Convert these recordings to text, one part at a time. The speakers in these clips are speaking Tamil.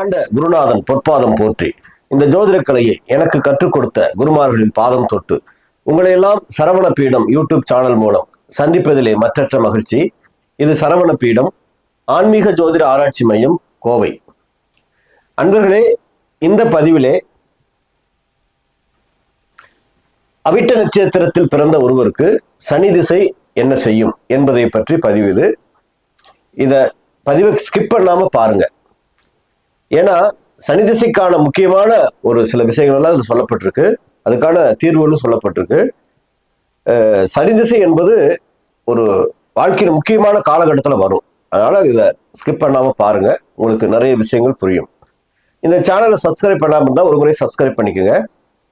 ஆண்ட குருநாதன் பொற்பாதம் போற்றி. இந்த ஜோதிட கலையை எனக்கு கற்றுக் கொடுத்த குருமார்களின் பாதம் தொட்டு உங்களை எல்லாம் சரவண பீடம் யூடியூப் சேனல் மூலம் சந்திப்பதிலே மற்றற்ற மகிழ்ச்சி. இது சரவண பீடம் ஆன்மீக ஜோதிட ஆராய்ச்சி மையம் கோவை. அன்பர்களே இந்த பதிவிலே அவிட்ட நட்சத்திரத்தில் பிறந்த ஒருவருக்கு சனி திசை என்ன செய்யும் என்பதை பற்றி பதிவு இது இத பதிவை ஸ்கிப் பண்ணாம பாருங்க. ஏன்னா சனி திசைக்கான முக்கியமான ஒரு சில விஷயங்கள்லாம் அதில் சொல்லப்பட்டிருக்கு. அதுக்கான தீர்வுகளும் சொல்லப்பட்டிருக்கு. சனி திசை என்பது ஒரு வாழ்க்கையின் முக்கியமான காலகட்டத்தில் வரும். அதனால் இதை ஸ்கிப் பண்ணாமல் பாருங்கள் உங்களுக்கு நிறைய விஷயங்கள் புரியும். இந்த சேனலை சப்ஸ்கிரைப் பண்ணாமல் இருந்தால் ஒரு முறை சப்ஸ்கிரைப் பண்ணிக்கோங்க.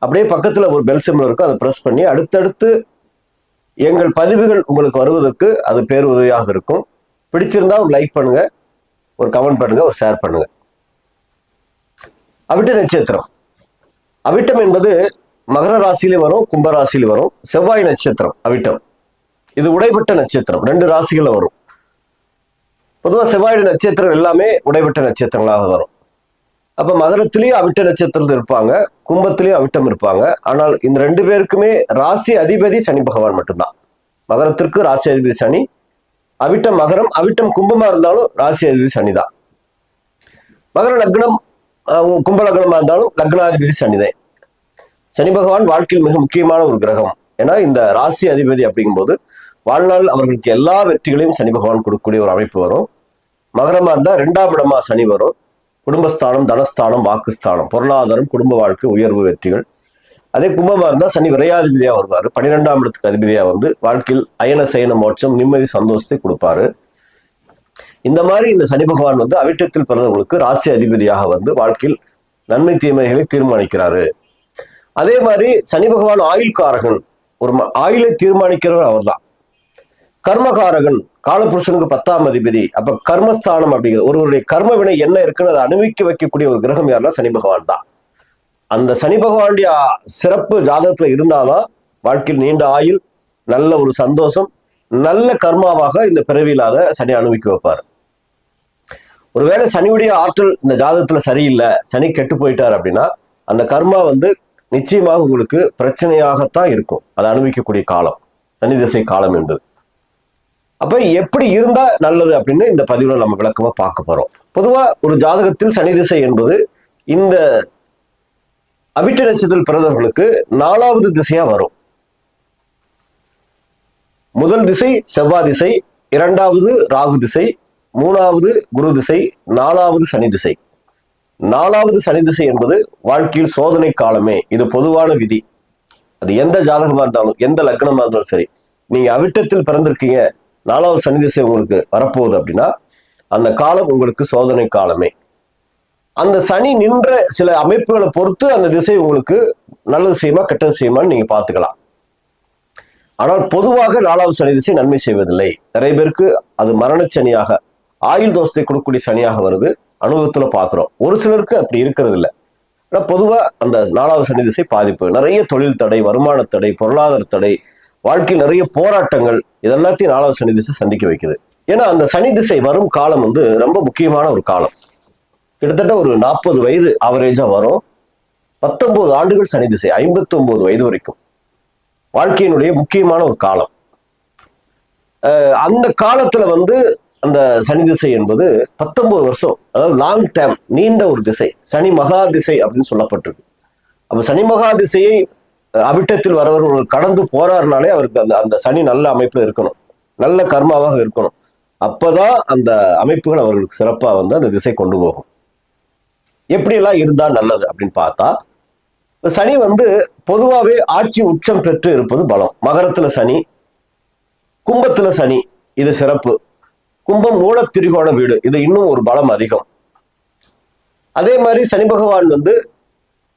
அப்படியே பக்கத்தில் ஒரு பெல் சிம்பிள் இருக்கும் அதை ப்ரெஸ் பண்ணி அடுத்தடுத்து எங்கள் பதிவுகள் உங்களுக்கு வருவதற்கு அது பேருதவியாக இருக்கும். பிடிச்சிருந்தா ஒரு லைக் பண்ணுங்கள் ஒரு கமெண்ட் பண்ணுங்கள் ஒரு ஷேர் பண்ணுங்கள் அவிட்ட நட்சத்திரம். அவிட்டம் என்பது மகர ராசியிலே வரும் கும்பராசியில வரும். செவ்வாய் நட்சத்திரம் அவிட்டம். இது உடைபட்ட நட்சத்திரம் ரெண்டு ராசிகளில் வரும். பொதுவாக செவ்வாய் நட்சத்திரம் எல்லாமே உடைபட்ட நட்சத்திரங்களாக வரும். அப்போ மகரத்திலையும் அவிட்ட நட்சத்திரத்தில் இருப்பாங்க கும்பத்திலையும் அவிட்டம் இருப்பாங்க. ஆனால் இந்த ரெண்டு பேருக்குமே ராசி அதிபதி சனி பகவான் மட்டும்தான். மகரத்திற்கு ராசி அதிபதி சனி அவிட்டம் மகரம் அவிட்டம் கும்பமாக இருந்தாலும் ராசி அதிபதி சனி தான் மகர லக்னம் கும்பலகலமாக இருந்தாலும் லக்னாதிபதி சனிதான். சனி பகவான் வாழ்க்கையில் மிக முக்கியமான ஒரு கிரகம். ஏன்னா இந்த ராசி அதிபதி அப்படிங்கும்போது வாழ்நாள் அவர்களுக்கு எல்லா வெற்றிகளையும் சனி பகவான் கொடுக்கக்கூடிய ஒரு அமைப்பு வரும். மகரமா இருந்தா ரெண்டாம் இடமா சனி வரும். குடும்பஸ்தானம் தனஸ்தானம் வாக்குஸ்தானம் பொருளாதாரம் குடும்ப வாழ்க்கை உயர்வு வெற்றிகள். அதே கும்பமா இருந்தா சனி விரையாதிபதியா வருவார். பன்னிரெண்டாம் இடத்துக்கு அதிபதியா வந்து வாழ்க்கையில் அயன சயன மோட்சம் நிம்மதி சந்தோஷத்தை கொடுப்பாரு. இந்த மாதிரி இந்த சனி பகவான் வந்து அவிட்டத்தில் பிறந்தவங்களுக்கு ராசி அதிபதியாக வந்து வாழ்க்கையில் நன்மை தீமைகளை தீர்மானிக்கிறாரு. அதே மாதிரி சனி பகவான் ஆயுள்காரகன் ஒரு ம- ஆயுளை தீர்மானிக்கிறவர் அவர்தான். கர்மகாரகன் காலபுருஷனுக்கு பத்தாம் அதிபதி. அப்ப கர்மஸ்தானம் அப்படிங்கிறது ஒருவருடைய கர்ம வினை என்ன இருக்குன்னு அதை அனுபவிக்க வைக்கக்கூடிய ஒரு கிரகம் யாருன்னா சனி பகவான் தான். அந்த சனி பகவானுடைய சிறப்பு ஜாதகத்துல இருந்தாதான் வாழ்க்கையில் நீண்ட ஆயுள் நல்ல ஒரு சந்தோஷம் நல்ல கர்மாவாக இந்த பிறவியில்லாத சனி அனுபவிக்க வைப்பார். ஒருவேளை சனியுடைய ஆற்றல் இந்த ஜாதகத்துல சரியில்லை சனி கெட்டு போயிட்டார் அப்படின்னா அந்த கர்மா வந்து நிச்சயமாக உங்களுக்கு பிரச்சனையாகத்தான் இருக்கும். அதை அனுபவிக்கக்கூடிய காலம் சனி திசை காலம் என்பது. அப்ப எப்படி இருந்தா நல்லது அப்படின்னு இந்த பதிவுல நம்ம விளக்கமா பார்க்க போறோம். பொதுவா ஒரு ஜாதகத்தில் சனி திசை என்பது இந்த அவிட்ட நட்சத்திரத்தில் பிறந்தவர்களுக்கு நாலாவது திசையா வரும். முதல் திசை செவ்வாய் திசை இரண்டாவது ராகு திசை மூணாவது குரு திசை நாலாவது சனி திசை. நாலாவது சனி திசை என்பது வாழ்க்கையில் சோதனை காலமே. இது பொதுவான விதி. அது எந்த ஜாதகமா இருந்தாலும் எந்த லக்னமா இருந்தாலும் சரி நீங்க அவிட்டத்தில் பிறந்திருக்கீங்க நாலாவது சனி திசை உங்களுக்கு வரப்போகுது அப்படின்னா அந்த காலம் உங்களுக்கு சோதனை காலமே. அந்த சனி நின்ற சில அமைப்புகளை பொறுத்து அந்த திசை உங்களுக்கு நல்லது செய்யுமா கெட்டது செய்யுமான்னு நீங்க பாத்துக்கலாம் ஆனால் பொதுவாக நாலாவது சனி திசை நன்மை செய்வதில்லை. நிறைய பேருக்கு அது மரணச்சனியாக ஆயுள் தோஷத்தை கொடுக்கக்கூடிய சனியாக வருது. அனுபவத்துல பாக்குறோம் ஒரு சிலருக்கு அப்படி இருக்கிறது இல்லை. ஆனா பொதுவா அந்த நாலாவது சனி திசை பாதிப்பு. நிறைய தொழில் தடை வருமான தடை பொருளாதார தடை வாழ்க்கையில் நிறைய போராட்டங்கள் இதெல்லாத்தையும் நாலாவது சனி திசை சந்திக்க வைக்குது. ஏன்னா அந்த சனி திசை வரும் காலம் வந்து ரொம்ப முக்கியமான ஒரு காலம். கிட்டத்தட்ட ஒரு நாற்பது வயது ஆவரேஜா வரும். பத்தொன்பது ஆண்டுகள் சனி திசை ஐம்பத்தி ஒன்பது வயது வரைக்கும். வாழ்க்கையினுடைய முக்கியமான ஒரு காலம். அந்த காலத்துல வந்து அந்த சனி திசை என்பது பத்தொன்பது வருஷம் அதாவது லாங் டைம் நீண்ட ஒரு திசை சனி மகா திசை அப்படின்னு சொல்லப்பட்டிருக்கு. அப்ப சனி மகா திசையை அபிட்டத்தில் அவிட்டத்தில் வரவர் ஒரு கடந்து போறாருனாலே அவருக்கு அந்த அந்த சனி நல்ல அமைப்பு இருக்கணும். நல்ல கர்மாவாக இருக்கணும். அப்பதான் அந்த அமைப்புகள் அவர்களுக்கு சிறப்பா வந்து அந்த திசை கொண்டு போகும். எப்படியெல்லாம் இருந்தா நல்லது அப்படின்னு பார்த்தா சனி வந்து பொதுவாகவே ஆட்சி உச்சம் பெற்று இருப்பது பலம். மகரத்துல சனி கும்பத்துல சனி இது சிறப்பு. கும்பம் மூல திரிகோண வீடு. இது இன்னும் ஒரு பலம் அதிகம். அதே மாதிரி சனி பகவான் வந்து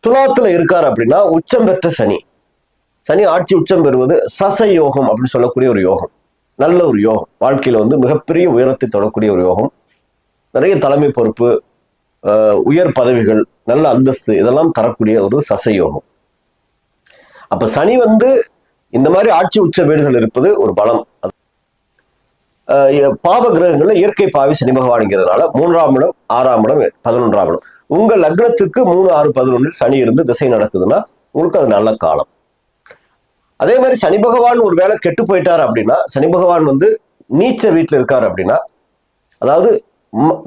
துலாத்துல இருக்கார் அப்படின்னா உச்சம் பெற்ற சனி. சனி ஆட்சி உச்சம் பெறுவது சச யோகம் அப்படின்னு சொல்லக்கூடிய ஒரு யோகம். நல்ல ஒரு யோகம். வாழ்க்கையில வந்து மிகப்பெரிய உயரத்தை தொடக்கூடிய ஒரு யோகம். நிறைய தலைமை பொறுப்பு உயர் பதவிகள் நல்ல அந்தஸ்து இதெல்லாம் தரக்கூடிய ஒரு சச யோகம் அப்ப சனி வந்து இந்த மாதிரி ஆட்சி உச்ச வீடுகள் இருப்பது ஒரு பலம். பாவ கிரகங்கள்ல இயற்கை பாவி சனி பகவான்ங்கிறதுனால மூன்றாம் இடம் ஆறாம் இடம் பதினொன்றாம் இடம். உங்க லக்னத்துக்கு மூணு ஆறு பதினொன்றில் சனி இருந்து திசை நடக்குதுன்னா உங்களுக்கு அது நல்ல காலம். அதே மாதிரி சனி பகவான் ஒரு வேளை கெட்டு போயிட்டார் அப்படின்னா சனி பகவான் வந்து நீச்ச வீட்டில் இருக்கார் அப்படின்னா அதாவது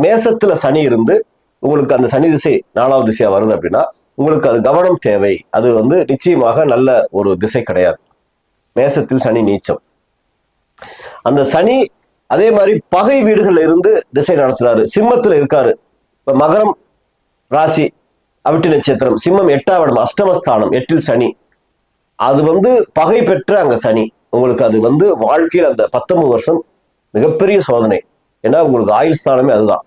மேசத்துல சனி இருந்து உங்களுக்கு அந்த சனி திசை நாலாவது திசையா வருது அப்படின்னா உங்களுக்கு அது கவனம் தேவை. அது வந்து நிச்சயமாக நல்ல ஒரு திசை கிடையாது. மேசத்தில் சனி நீச்சம். அந்த சனி அதே மாதிரி பகை வீடுகள்ல இருந்து திசை நடத்துறாரு. சிம்மத்துல இருக்காரு. இப்ப மகரம் ராசி அவிட்டு நட்சத்திரம் சிம்மம் எட்டாவடம் அஷ்டமஸ்தானம் எட்டில் சனி. அது வந்து பகை பெற்ற அங்க சனி. உங்களுக்கு அது வந்து வாழ்க்கையில் அந்த பத்தொன்பது வருஷம் மிகப்பெரிய சோதனை. ஏன்னா உங்களுக்கு ஆயுள் ஸ்தானமே அதுதான்.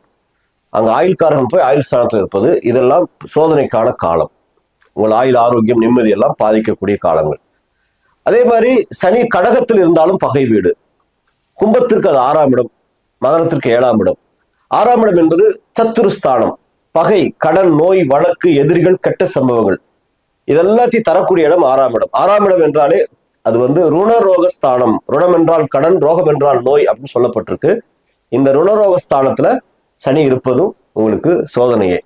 அங்க ஆயுள்காரகம் போய் ஆயுள் ஸ்தானத்துல இருப்பது இதெல்லாம் சோதனைக்கான காலம். உங்கள் ஆயுள் ஆரோக்கியம் நிம்மதி எல்லாம் பாதிக்கக்கூடிய காலங்கள். அதே மாதிரி சனி கடகத்தில் இருந்தாலும் பகை வீடு. கும்பத்திற்கு அது ஆறாம் இடம் மகரத்திற்கு ஏழாம் இடம். ஆறாம் இடம் என்பது சத்துருஸ்தானம் பகை கடன் நோய் வழக்கு எதிரிகள் கெட்ட சம்பவங்கள். இதெல்லாத்தையும் தரக்கூடிய இடம் ஆறாம் இடம். ஆறாம் இடம் என்றாலே அது வந்து ருணரோக ஸ்தானம் ருணம் என்றால் கடன் ரோகம் என்றால் நோய் அப்படின்னு சொல்லப்பட்டிருக்கு. இந்த ருணரோக ஸ்தானத்துல சனி இருப்பதும் உங்களுக்கு சோதனையே.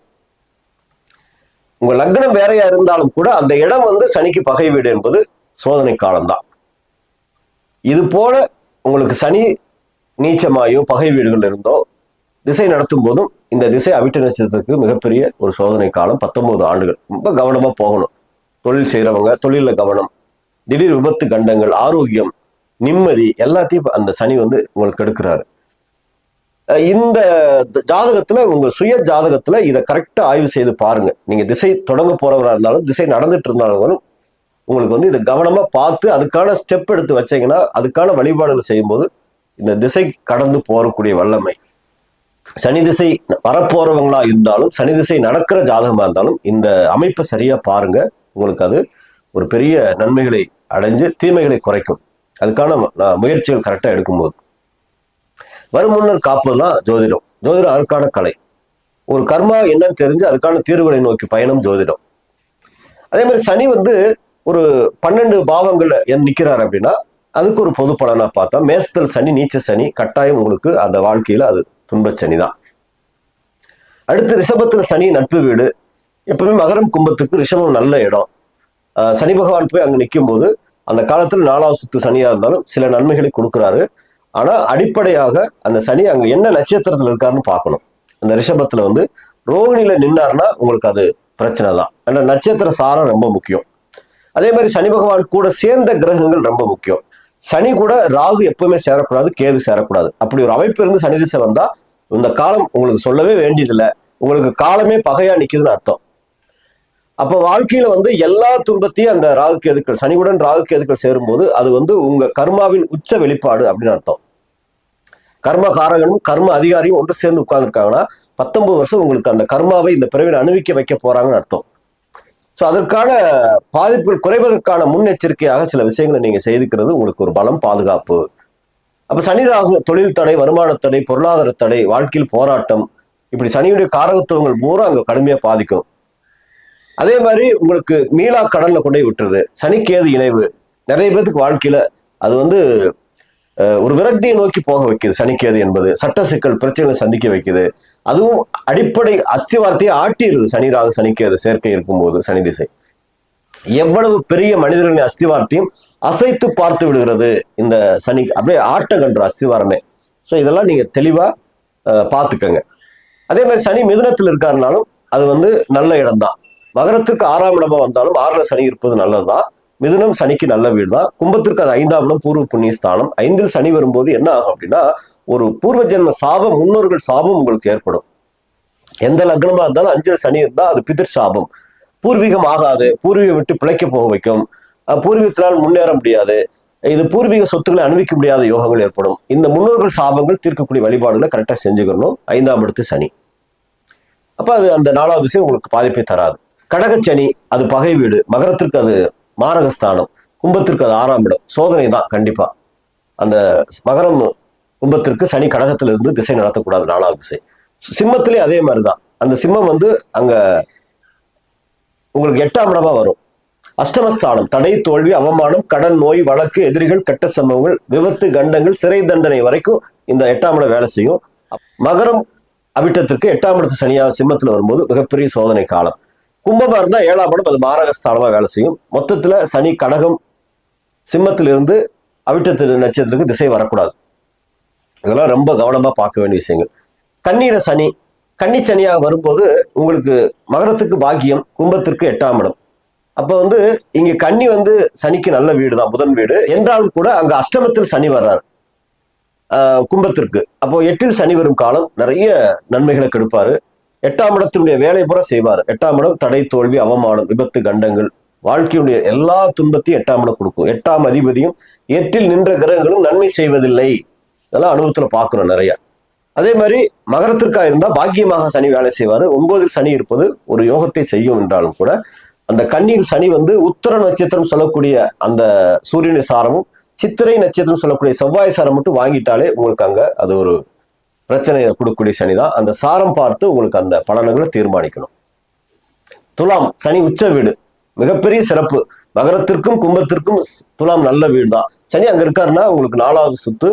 உங்க லக்னம் வேறையா இருந்தாலும் கூட அந்த இடம் வந்து சனிக்கு பகை வீடு என்பது சோதனை காலம்தான் இது போல உங்களுக்கு சனி நீச்சமாயோ பகை வீடுகள் இருந்தோ திசை நடத்தும் போதும் இந்த திசை அவிட்ட நட்சத்திரத்துக்கு மிகப்பெரிய ஒரு சோதனை காலம் பத்தொன்பது ஆண்டுகள். ரொம்ப கவனமாக போகணும். தொழில் செய்கிறவங்க தொழிலில் கவனம். திடீர் விபத்து கண்டங்கள் ஆரோக்கியம் நிம்மதி எல்லாத்தையும் அந்த சனி வந்து உங்களுக்கு எடுக்கிறாரு இந்த ஜாதகத்துல உங்க சுய ஜாதகத்துல இதை கரெக்டா ஆய்வு செய்து பாருங்க. நீங்க திசை தொடங்க போறவரா இருந்தாலும் திசை நடந்துட்டு இருந்தாலும் உங்களுக்கு வந்து இதை கவனமா பார்த்து அதுக்கான ஸ்டெப் எடுத்து வச்சீங்கன்னா அதுக்கான வழிபாடுகள் செய்யும்போது இந்த திசை கடந்து போறக்கூடிய வல்லமை. சனி திசை வரப்போறவங்களா இருந்தாலும் சனி திசை நடக்கிற ஜாதகமா இருந்தாலும் இந்த அமைப்பை சரியா பாருங்க. உங்களுக்கு அது ஒரு பெரிய நன்மைகளை அடைஞ்சு தீமைகளை குறைக்கும். அதுக்கான முயற்சிகள் கரெக்டா எடுக்கும்போது. வரும் முன்னர் காப்பதுதான் ஜோதிடம். ஜோதிடம் அதற்கான கலை. ஒரு கர்மா என்னன்னு தெரிஞ்சு அதுக்கான தீர்வுகளை நோக்கி பயணம் ஜோதிடம். அதே மாதிரி சனி வந்து ஒரு பன்னெண்டு பாவங்கள்ல என் நிக்கிறார் அப்படின்னா அதுக்கு ஒரு பொது பலனா பார்த்தா மேசத்தல் சனி நீச்ச சனி கட்டாயம் உங்களுக்கு அந்த வாழ்க்கையில அது துன்பச் சனி தான். அடுத்து ரிஷபத்துல சனி நட்பு வீடு. எப்பவுமே மகரம் கும்பத்துக்கு ரிஷபம் நல்ல இடம். ஆஹ் சனி பகவான் போய் அங்க நிற்கும் போது அந்த காலத்துல நாலாவது சுத்து சனியா இருந்தாலும் சில நன்மைகளை கொடுக்குறாரு. ஆனா அடிப்படையாக அந்த சனி அங்க என்ன நட்சத்திரத்துல இருக்காருன்னு பார்க்கணும். அந்த ரிஷபத்துல வந்து ரோகிணியில நின்னாருன்னா உங்களுக்கு அது பிரச்சனை தான். அந்த நட்சத்திர சாரம் ரொம்ப முக்கியம். அதே மாதிரி சனி பகவான் கூட சேர்ந்த கிரகங்கள் ரொம்ப முக்கியம். சனி கூட ராகு எப்பவுமே சேரக்கூடாது கேது சேரக்கூடாது. அப்படி ஒரு அமைப்பு இருந்து சனி திசை வந்தா இந்த காலம் உங்களுக்கு சொல்லவே வேண்டியதில்லை. உங்களுக்கு காலமே பகையா நிக்குதுன்னு அர்த்தம். அப்ப வாழ்க்கையில வந்து எல்லா துன்பத்தையும் அந்த ராகு கேதுக்கள் சனியுடன் ராகு கேதுக்கள் சேரும்போது அது வந்து உங்க கர்மாவின் உச்ச வெளிப்பாடு அப்படின்னு அர்த்தம். கர்ம காரகனும் கர்ம அதிகாரியும் ஒன்று சேர்ந்து உட்கார்ந்துருக்காங்கன்னா பத்தொன்பது வருஷம் உங்களுக்கு அந்த கர்மாவை இந்த பிறவியில் அனுபவிக்க வைக்க போறாங்கன்னு அர்த்தம். ஸோ அதற்கான பாதிப்புகள் குறைவதற்கான முன்னெச்சரிக்கையாக சில விஷயங்களை நீங்கள் செய்துக்கிறது உங்களுக்கு ஒரு பலம் பாதுகாப்பு. அப்போ சனி ராகு தொழில் தடை வருமான தடை பொருளாதார தடை வாழ்க்கையில் போராட்டம் இப்படி சனியுடைய காரகத்துவங்கள் பூரா அங்கே கடுமையாக பாதிக்கும். அதே மாதிரி உங்களுக்கு மீளா கடலில் கொண்டே விட்டுருது. சனிக்கேது இணைவு. நிறைய பேர்த்துக்கு வாழ்க்கையில் அது வந்து ஒரு விரக்தியை நோக்கி போக வைக்குது சனிக்கேது என்பது. சட்ட சிக்கல் பிரச்சனைகளை சந்திக்க வைக்குது. அதுவும் அடிப்படை அஸ்திவாரத்தையே ஆட்டிடுது சனிராக சனிக்கேது சேர்க்கை இருக்கும்போது சனி திசை. எவ்வளவு பெரிய மனிதர்களின் அஸ்திவாரத்தையும் அசைத்து பார்த்து விடுகிறது இந்த சனி அப்படியே ஆட்டங்கன்ற அஸ்திவாரமே. ஸோ இதெல்லாம் நீங்க தெளிவா அஹ், பார்த்துக்கங்க. அதே மாதிரி சனி மிதனத்தில் இருக்காருனாலும் அது வந்து நல்ல இடம்தான். மகரத்துக்கு ஆறாம் இடமா வந்தாலும் ஆறுல சனி இருப்பது நல்லதுதான். மிதுனம் சனிக்கு நல்ல வீடு தான் கும்பத்திற்கு அது ஐந்தாம் இடம் பூர்வ புண்ணிய ஸ்தானம். ஐந்தில் சனி வரும்போது என்ன ஆகும் அப்படின்னா ஒரு பூர்வ ஜென்ம சாபம் முன்னோர்கள் சாபம் உங்களுக்கு ஏற்படும். எந்த லக்னமா இருந்தாலும் அஞ்சில் சனி இருந்தால் அது பிதிர் சாபம் பூர்வீகம் ஆகாது. பூர்வீகம் விட்டு பிழைக்க போக வைக்கும். பூர்வீகத்தினால் முன்னேற முடியாது. இது பூர்வீக சொத்துக்களை அணிவிக்க முடியாத யோகங்கள் ஏற்படும். இந்த முன்னோர்கள் சாபங்கள் தீர்க்கக்கூடிய வழிபாடுகளை கரெக்டாக செஞ்சுக்கணும். ஐந்தாம் இடத்து சனி. அப்போ அது அந்த நாலாவது விஷயம் உங்களுக்கு பாதிப்பை தராது. கடகச்சனி அது பகை வீடு. மகரத்திற்கு அது மாரகஸ்தானம் கும்பத்திற்கு அது ஆறாம் இடம். சோதனை தான் கண்டிப்பா. அந்த மகரம் கும்பத்திற்கு சனி கடகத்திலிருந்து திசை நடத்தக்கூடாது நாலாவது திசை. சிம்மத்திலே அதே மாதிரிதான். அந்த சிம்மம் வந்து அங்க உங்களுக்கு எட்டாம் இடமா வரும். அஷ்டமஸ்தானம் தடை தோல்வி அவமானம் கடன் நோய் வழக்கு எதிரிகள் கெட்ட சம்பவங்கள் விபத்து கண்டங்கள் சிறை தண்டனை வரைக்கும் இந்த எட்டாம் இடம் வேலை செய்யும். மகரம் அவிட்டத்திற்கு எட்டாம் இடத்து சனியா சிம்மத்தில் வரும்போது மிகப்பெரிய சோதனை காலம். கும்பமா இருந்தா ஏழாம் படம் அது மாரகஸ்தானமா வேலை செய்யும். மொத்தத்துல சனி கடகம் சிம்மத்திலிருந்து அவிட்டத்தில் நட்சத்திரத்துக்கு திசை வரக்கூடாது. இதெல்லாம் ரொம்ப கவனமா பார்க்க வேண்டிய விஷயங்கள். கண்ணீர சனி கன்னி சனியாக வரும்போது உங்களுக்கு மகரத்துக்கு பாக்கியம் கும்பத்திற்கு எட்டாம் இடம். அப்போ வந்து இங்கே கன்னி வந்து சனிக்கு நல்ல வீடு தான் புதன் வீடு. என்றாலும் கூட அங்கே அஷ்டமத்தில் சனி வர்றார். கும்பத்திற்கு. அப்போ எட்டில் சனி வரும் காலம் நிறைய நன்மைகளை கெடுப்பாரு. எட்டாம் இடத்தினுடைய வேலை புற செய்வார். எட்டாம் இடம் தடை தோல்வி அவமானம் விபத்து கண்டங்கள். வாழ்க்கையுடைய எல்லா துன்பத்தையும் எட்டாம் இடம் கொடுக்கும். எட்டாம் அதிபதியும் எட்டில் நின்ற கிரகங்களும் நன்மை செய்வதில்லை. இதெல்லாம் அனுபவத்துல பார்க்கணும் நிறைய. அதே மாதிரி மகரத்திற்காக இருந்தா பாக்கியமாக சனி வேலை செய்வாரு. ஒன்பதில் சனி இருப்பது ஒரு யோகத்தை செய்யும் என்றாலும் கூட அந்த கண்ணியில் சனி வந்து உத்தர நட்சத்திரம் சொல்லக்கூடிய அந்த சூரியனை சாரமும் சித்திரை நட்சத்திரம் சொல்லக்கூடிய செவ்வாய் சாரம் மட்டும் வாங்கிட்டாலே உங்களுக்கு அங்க அது ஒரு பிரச்சனையை கொடுக்கக்கூடிய சனி தான் அந்த சாரம் பார்த்து உங்களுக்கு அந்த பலன்களை தீர்மானிக்கணும். துலாம் சனி உச்ச வீடு. மிகப்பெரிய சிறப்பு. மகரத்திற்கும் கும்பத்திற்கும் துலாம் நல்ல வீடு தான் சனி அங்க இருக்காருன்னா உங்களுக்கு நாலாவது சுத்து.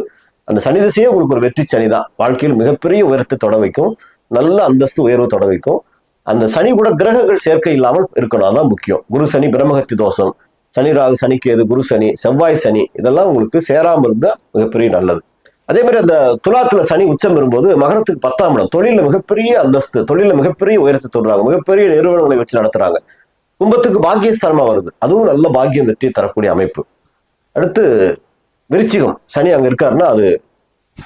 அந்த சனி திசையே உங்களுக்கு ஒரு வெற்றி சனி தான் வாழ்க்கையில் மிகப்பெரிய உயரத்தை தொட வைக்கும். நல்ல அந்தஸ்து உயர்வு தொட வைக்கும். அந்த சனி கூட கிரகங்கள் சேர்க்கை இல்லாமல் இருக்கணும். அதான் முக்கியம். குரு சனி பிரம்மகத்தி தோஷம். சனி ராகு சனிக்கேது குரு சனி செவ்வாய் சனி. இதெல்லாம் உங்களுக்கு சேராமல் இருந்தால் மிகப்பெரிய நல்லது. அதே மாதிரி அந்த துலாத்துல சனி உச்சம் வரும்போது மகரத்துக்கு பத்தாம் இடம். தொழில மிகப்பெரிய அந்தஸ்து தொழில மிகப்பெரிய உயரத்தை தொடுறாங்க. மிகப்பெரிய நிறுவனங்களை வச்சு நடத்துறாங்க. கும்பத்துக்கு பாக்கியஸ்தானமா வருது. அதுவும் நல்ல பாக்கியம் வெற்றி தரக்கூடிய அமைப்பு. அடுத்து விருச்சிகம். சனி அங்க இருக்காருன்னா அது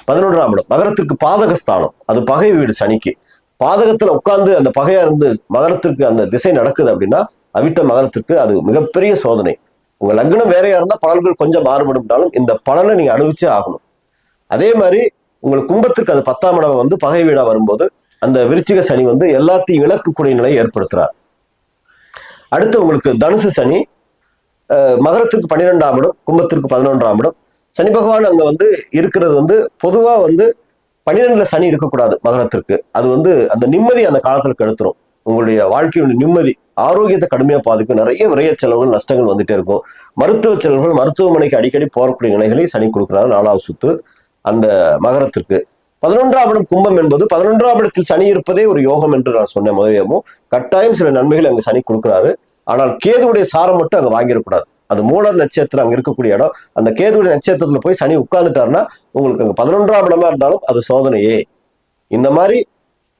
பதினொன்றாம் இடம். மகரத்திற்கு பாதகஸ்தானம். அது பகை வீடு சனிக்கு. பாதகத்துல உட்கார்ந்து அந்த பகையா இருந்து மகரத்திற்கு அந்த திசை நடக்குது அப்படின்னா அவிட்ட மகரத்திற்கு அது மிகப்பெரிய சோதனை. உங்க லக்னம் வேறையா இருந்தா பலன்கள் கொஞ்சம் மாறுபடும்னாலும் இந்த பலனை நீங்க அனுபவிச்சே ஆகணும். அதே மாதிரி உங்களுக்கு கும்பத்திற்கு அது பத்தாம் இடம் வந்து பகை வீடா வரும்போது அந்த விருச்சிக சனி வந்து எல்லாத்தையும் இழக்கக்கூடிய நிலையை ஏற்படுத்துறார். அடுத்து உங்களுக்கு தனுசு சனி மகரத்திற்கு பன்னிரெண்டாம் இடம் கும்பத்திற்கு பதினொன்றாம் இடம். சனி பகவான் அங்க வந்து இருக்கிறது வந்து பொதுவா வந்து பன்னிரெண்டுல சனி இருக்கக்கூடாது மகரத்திற்கு. அது வந்து அந்த நிம்மதி அந்த காலத்துல கெடுத்துரும். உங்களுடைய வாழ்க்கையுடைய நிம்மதி ஆரோக்கியத்தை கடுமையா பாதிக்கும். நிறைய விரைய செலவுகள் நஷ்டங்கள் வந்துட்டே இருக்கும். மருத்துவ செலவுகள் மருத்துவமனைக்கு அடிக்கடி போறக்கூடிய நிலைகளை சனி கொடுக்குறாங்க நாலாவது சுத்து. அந்த மகரத்திற்கு. பதினொன்றாம் இடம் கும்பம் என்பது பதினொன்றாம் இடத்தில் சனி இருப்பதே ஒரு யோகம் என்று நான் சொன்னேன் முதலியமும் கட்டாயம் சில நன்மைகள் அங்கு சனி கொடுக்கிறாரு. ஆனால் கேதுவுடைய சாரம் மட்டும் அங்கே வாங்கிடக்கூடாது அது மூல நட்சத்திரம் அங்கே இருக்கக்கூடிய இடம். அந்த கேதுவுடைய நட்சத்திரத்துல போய் சனி உட்கார்ந்துட்டாருன்னா உங்களுக்கு அங்கே பதினொன்றாம் இடமா இருந்தாலும் அது சோதனையே. இந்த மாதிரி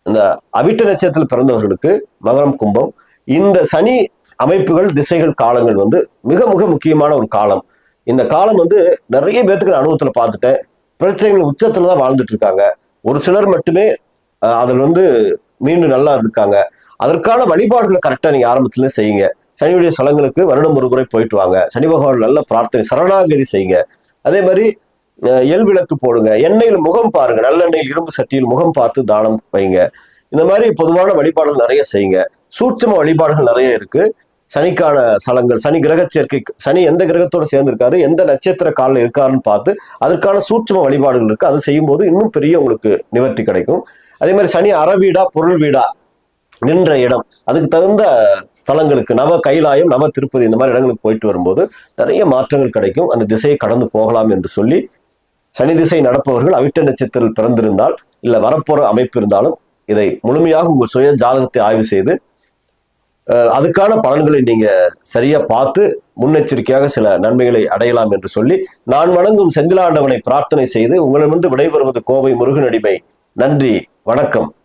இந்த அவிட்ட நட்சத்திரத்தில் பிறந்தவர்களுக்கு மகரம் கும்பம் இந்த சனி அமைப்புகள் திசைகள் காலங்கள் வந்து மிக மிக முக்கியமான ஒரு காலம். இந்த காலம் வந்து நிறைய பேத்துக்கு நான் அனுபவத்தில் பார்த்துட்டேன். பிரச்சனைகள் உச்சத்துல தான் வாழ்ந்துட்டு இருக்காங்க. ஒரு சிலர் மட்டுமே அதில் வந்து மீண்டும் நல்லா இருக்காங்க. அதற்கான வழிபாடுகளை கரெக்டாக நீங்கள் ஆரம்பத்துல செய்யுங்க. சனியுடைய ஸ்தலங்களுக்கு வருடம் ஒரு முறை போயிட்டு வாங்க. சனி பகவான் நல்ல பிரார்த்தனை சரணாகதி செய்யுங்க. அதே மாதிரி எல் விளக்கு போடுங்க. எண்ணெயில் முகம் பாருங்க. நல்லெண்ணெயில் இரும்பு சட்டியில் முகம் பார்த்து தானம் வைங்க. இந்த மாதிரி பொதுவான வழிபாடுகள் நிறைய செய்யுங்க. சூட்சம வழிபாடுகள் நிறைய இருக்கு. சனிக்கான ஸ்தலங்கள் சனி கிரக சேர்க்கை சனி எந்த கிரகத்தோட சேர்ந்திருக்காரு எந்த நட்சத்திர காலில் இருக்காருன்னு பார்த்து அதற்கான சூட்சம வழிபாடுகள் இருக்கு. அது செய்யும்போது இன்னும் பெரிய உங்களுக்கு நிவர்த்தி கிடைக்கும். அதே மாதிரி சனி அறவீடா பொருள் வீடா நின்ற இடம். அதுக்கு தகுந்த ஸ்தலங்களுக்கு நவ கைலாயம் நவ திருப்பதி இந்த மாதிரி இடங்களுக்கு போயிட்டு வரும்போது நிறைய மாற்றங்கள் கிடைக்கும். அந்த திசையை கடந்து போகலாம் என்று சொல்லி சனி திசை நடப்பவர்கள் அவிட்ட நட்சத்திரத்தில் பிறந்திருந்தால் இல்லை வரப்போற அமைப்பு இருந்தாலும் இதை முழுமையாக உங்கள் சுய ஜாதகத்தை ஆய்வு செய்து அதுக்கான பலன்களை நீங்க சரியா பார்த்து முன்னெச்சரிக்கையாக சில நன்மைகளை அடையலாம் என்று சொல்லி நான் வணங்கும் செந்திலாண்டவனை பிரார்த்தனை செய்து உங்களிடமிருந்து விடைபெறுவது கோவை முருகனடிமை. நன்றி வணக்கம்.